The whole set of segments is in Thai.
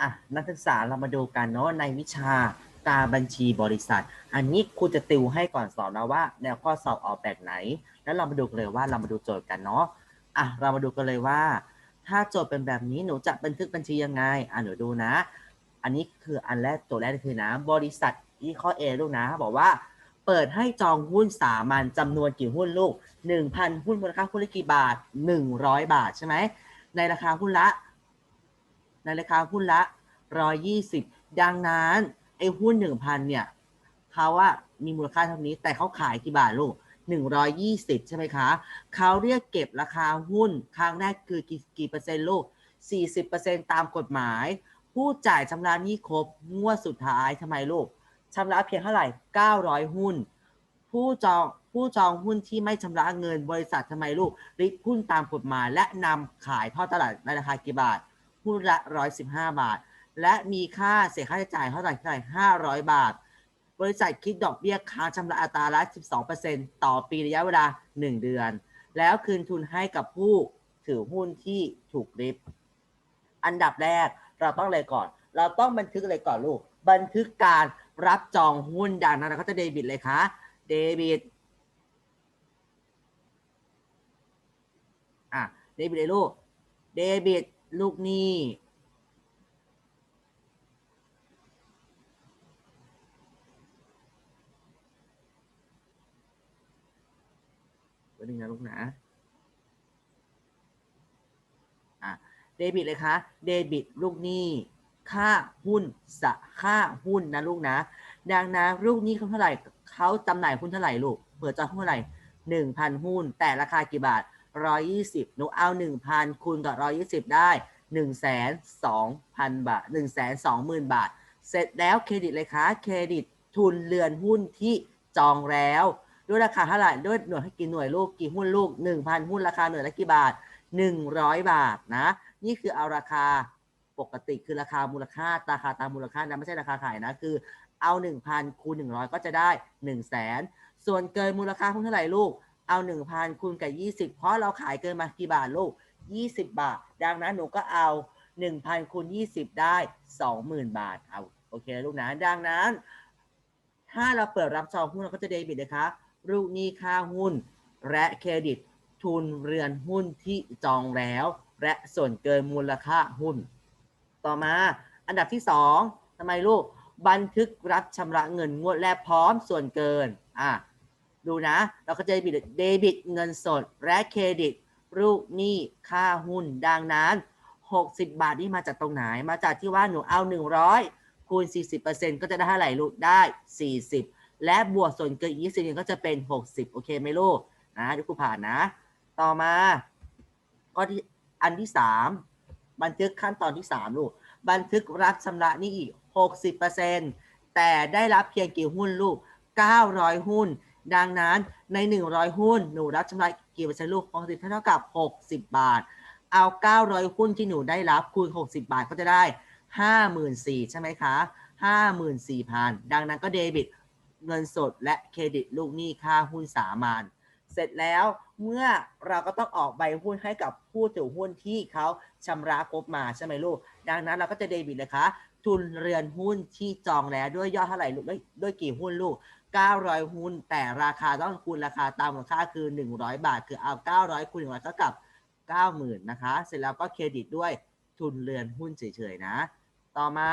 อะนักศึกษาเรามาดูกันเนาะในวิชาการบัญชีบริษัท อันนี้ครูจะติวให้ก่อนสอนนะว่า แนวข้อสอบออกแบบไหน แล้วเรามาดูกันเลยว่าเรามาดูโจทย์กันเนาะอะเรามาดูกันเลยว่า ถ้าโจทย์เป็นแบบนี้หนูจะบันทึกบัญชียังไงอะหนูดูนะ อันนี้คืออันแรกตัวแรกคือนะ บริษัทที่ข้อ A ลูกนะ บอกว่า เปิดให้จองหุ้นสามัญจำนวนกี่หุ้นลูก 1,000 หุ้นมูลค่าหุ้นละกี่บาท 100 บาทใช่ไหมในราคาหุ้นละ ในราคาหุ้นละ 120 ดังนั้นไอ้หุ้น 1,000 เนี่ยเขาว่ามีมูลค่าเท่านี้แต่เขาขายกี่บาทลูก 120 ใช่ไหมคะ เขาเรียกเก็บราคาหุ้น ครั้งแรกคือกี่กี่เปอร์เซ็นต์ลูก 40%ตามกฎหมาย ผู้จ่ายชำระหนี้ครบงวดสุดท้ายทำไมลูกชำระเพียงเท่าไหร่ 900 หุ้น ผู้จองผู้จองหุ้นที่ไม่ชำระเงินบริษัททำไมลูกริบหุ้นตามกฎหมายและนำขายทอดตลาดในราคากี่บาท หุ้นละ115บาท และมีค่าเสียค่าใช้จ่ายเท่าไหร่เท่าไหร่500บาท บริษัทคิดดอกเบี้ยค้างชำระอัตราละ12%ต่อปีระยะเวลา1เดือน แล้วคืนทุนให้กับผู้ถือหุ้นที่ถูกริบ อันดับแรกเราต้องอะไรก่อน เราต้องบันทึกอะไรก่อนลูก บันทึกการรับจองหุ้นดังนั้นเราก็จะเดบิตเลยคะเดบิตอะเดบิตเลยลูกเดบิต ลูกหนี้วันนึงนะลูกนะอะเดบิตเลยคะเดบิตลูกหนี้ค่าหุ้นสะค่าหุ้นนะลูกนะ ดังนั้นลูกหนี้เขาเท่าไหร่เขาจำหน่ายหุ้นเท่าไหร่ลูกเปิดจองหุ้นเท่าไหร่หนึ่งพันหุ้น แต่ราคากี่บาท ร้อยี่สิบหนูเอาหนึ่งพันคูณกับร้อยี่สิบได้หนึ่งแสนสองพันบาทหนึ่งแสนสองหมื่นบาท เสร็จแล้วเครดิตเลยคะเครดิตทุนเรือนหุ้นที่จองแล้ว ด้วยราคาเท่าไหร่ด้วยหน่วยให้กี่หน่วยลูกกี่หุ้นลูกหนึ่งพันหุ้นราคาหน่วยละกี่บาทหนึ่งร้อยบาทนะ นี่คือเอาราคาปกติคือราคามูลค่าราคาตามมูลค่านะไม่ใช่ราคาขายนะคือเอา 1,000คูณ100 ก็จะได้ 1 0 0 0 0แสนส่วนเกินมูลค่าหุ้นเท่าไหร่ลูก เอา 1,000คูณกับ 20 เพราะเราขายเกินมากี่บาทลูก 20 บาท ดังนั้นหนูก็เอา 1,000คูณ20 ได้ 20,000 บาทเอาโอเคลูกนะดังนั้น ถ้าเราเปิดรับจองหุ้นเราก็จะเดบิตนะคะลูกหนี้ค่าหุ้น และเครดิตทุนเรือนหุ้นที่จองแล้ว และส่วนเกินมูลค่าหุ้น ต่อมาอันดับที่สองทำไมลูกบันทึกรับชำระเงินงวดแรกพร้อมส่วนเกินอะ ดูนะ เราก็จะเดบิตเดบิตเงินสด และเครดิตลูกหนี้ค่าหุ้นดังนั้น 60 บาทนี่มาจากตรงไหน มาจากที่ว่าหนูเอา 100 คูณ 40%ก็จะได้เท่าไหร่ลูกได้ 40 และบวกส่วนเกินอีก20ก็จะเป็น 60 โอเคไหมลูกนะเดี๋ยวครูผ่านนะ ต่อมาข้อที่อันที่ 3 บันทึกขั้นตอนที่ 3 ลูก บันทึกรับชำระหนี้อีก 60%แต่ได้รับเพียงกี่หุ้นลูก 900 หุ้น ดังนั้นใน 100 หุ้น หนูรับชำระกี่เปอร์เซ็นต์ลูก60เท่ากับ 60 บาท เอา 900 หุ้นที่หนูได้รับคูณ 60 บาทก็จะได้ 54,000ใช่ไหมคะ 54,000 ดังนั้นก็เดบิตเงินสดและเครดิตลูกหนี้ค่าหุ้นสามัญเสร็จแล้วเมื่อเราก็ต้องออกใบหุ้นให้กับผู้ถือหุ้นที่เขาชำระครบมาใช่ไหมลูก ดังนั้นเราก็จะเดบิตเลยคะทุนเรือนหุ้นที่จองแล้วด้วยยอดเท่าไหร่ลูกด้วยด้วยกี่หุ้นลูก 900 หุ้น แต่ราคาต้องคูณราคาตามมูลค่าคือ 100 บาท คือเอา 900คูณ100เท่ากับ 90,000นะคะ เสร็จแล้วก็เครดิตด้วยทุนเรือนหุ้นเฉยๆนะ ต่อมา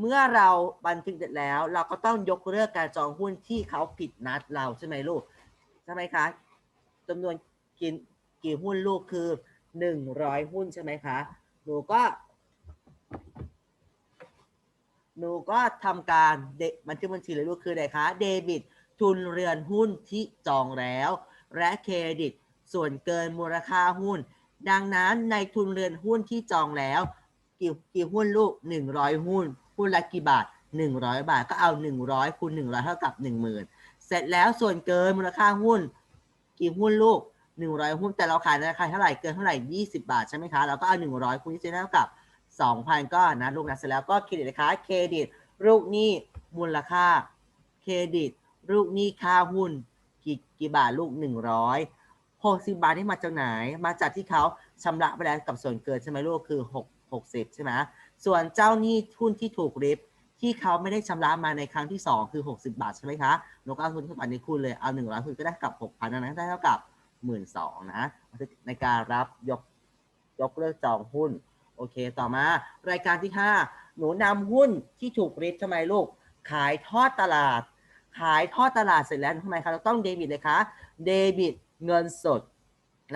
เมื่อเราบันทึกเสร็จแล้ว เราก็ต้องยกเลิกการจองหุ้นที่เขาผิดนัดเราใช่ไหมลูกใช่ไหมคะจำนวนกี่กี่หุ้นลูกคือหนึ่งร้อยหุ้นใช่ไหมคะหนูก็ หนูก็ทำการเดบันทึกบัญชีเลยลูกคืออะไรคะเดบิต ทุนเรือนหุ้นที่จองแล้ว และเครดิต ส่วนเกินมูลค่าหุ้น ดังนั้นในทุนเรือนหุ้นที่จองแล้ว กี่กี่หุ้นลูก 100 หุ้น หุ้นละกี่บาท 100 บาทก็เอา 100คูณ100 เท่ากับ 10,000 เสร็จแล้วส่วนเกินมูลค่าหุ้น กี่หุ้นลูก 100 หุ้นแต่เราขายในราคาเท่าไหร่เกินเท่าไหร่ 20 บาทใช่ไหมคะเราก็เอา 100คูณ20เท่ากับ 2,000ก็นะลูกนะเสร็จแล้วก็เครดิตนะคะเครดิตลูกหนี้มูลค่าเครดิตลูกหนี้ค่าหุ้นกี่กี่บาทลูก 100 60 บาทที่มาจากไหน มาจากที่เขาชำระไปแล้วกับส่วนเกินใช่ไหมลูกคือ 6 60 ใช่ไหมส่วนเจ้าหนี้หุ้นที่ถูกริบที่เขาไม่ได้ชำระมาในครั้งที่ 2 คือ 60 บาทใช่ไหมคะหนูก็เอาทุนที่บาทนี้คูณเลย เอา100คูณก็ได้กับ 6,000นั้นได้เท่ากับ 12,000นะในการรับยกยกเลิกจองหุ้น โอเค ต่อมารายการที่ 5 หนูนำหุ้นที่ถูกริบทำไมลูก ขายทอดตลาด ขายทอดตลาดเสร็จแล้วทำไมคะเราต้องเดบิตเลยคะเดบิตเงินสด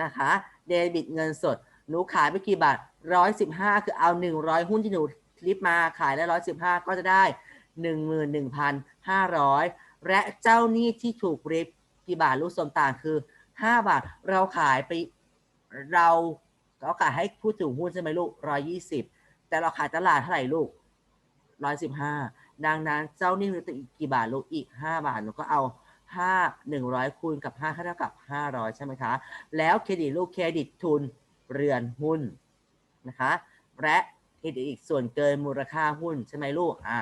นะคะเดบิตเงินสด หนูขายไปกี่บาทร้อยสิบห้าคือเอาหนึ่งร้อยหุ้นที่หนูริบมาขายได้ร้อยสิบห้าก็จะได้หนึ่งหมื่นหนึ่งพันห้าร้อยและเจ้าหนี้ที่ถูกริบกี่บาทลูกส่วนต่างคือห้าบาท เราขายไปเรา เราขายให้ผู้ถือหุ้นใช่ไหมลูกร้อยยี่สิบแต่เราขายตลาดเท่าไหร่ลูกร้อยสิบห้าดังนั้นเจ้าหนี้มันจะอีกกี่บาทลูกอีกห้าบาทหนูก็เอาห้าหนึ่งร้อยคูณกับห้าเท่ากับห้าร้อยใช่ไหมคะ แล้วเครดิตลูกเครดิตทุนเรือนหุ้นนะคะและเครดิตอีกส่วนเกินมูลค่าหุ้นใช่ไหมลูกอ่า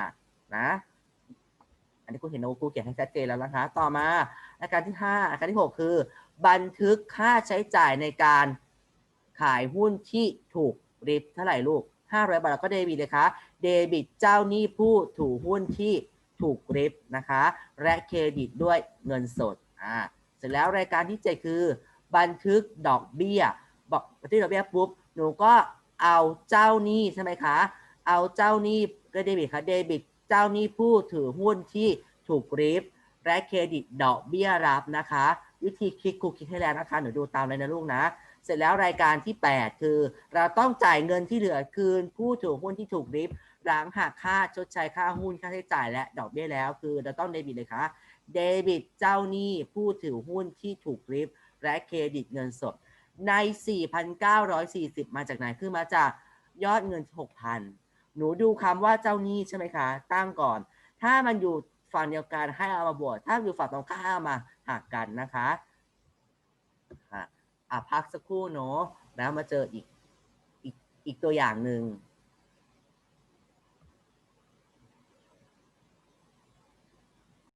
นะอันนี้คุณเห็นนะว่าครูเขียนให้ชัดเจนแล้วนะคะ ต่อมาอาการที่5อาการที่6คือ บันทึกค่าใช้จ่ายในการ ขายหุ้นที่ถูกริบเท่าไหร่ลูก 500 บาทแล้วก็เดบิตเลยคะเดบิตเจ้าหนี้ผู้ถือหุ้นที่ถูกริบนะคะ และเครดิตด้วยเงินสดอ่าเสร็จแล้วรายการที่ 7 คือ บันทึกดอกเบี้ยบอกบันทึกดอกเบี้ยปุ๊บหนูก็เอาเจ้าหนี้ใช่ไหมคะ เอาเจ้าหนี้ก็เดบิตค่ะเดบิตเจ้าหนี้ผู้ถือหุ้นที่ถูกริบและเครดิตดอกเบี้ยรับนะคะ วิธีคลิกคุกคลิกให้แล้วนะคะหนูดูตามเลยนะลูกนะ เสร็จแล้วรายการที่ 8 คือ เราต้องจ่ายเงินที่เหลือคืนผู้ถือหุ้นที่ถูกริบหลังหักค่าชดใช้ค่าหุ้นค่าใช้จ่ายและดอกเบี้ยแล้ว คือเราต้องเดบิตเลยค่ะเดบิตเจ้าหนี้ผู้ถือหุ้นที่ถูกริบและเครดิตเงินสด ใน 4,940 มาจากไหนคือมาจากยอดเงิน 6,000 หนูดูคำว่าเจ้าหนี้ใช่ไหมคะ ตั้งก่อน ถ้ามันอยู่ฝั่งเดียวกันให้เอามาบวก ถ้าอยู่ฝั่งตรงข้ามมา หักกันนะคะอะอะพักสักครู่เนาะแล้วมาเจออีกอีกอีกตัวอย่างหนึ่ง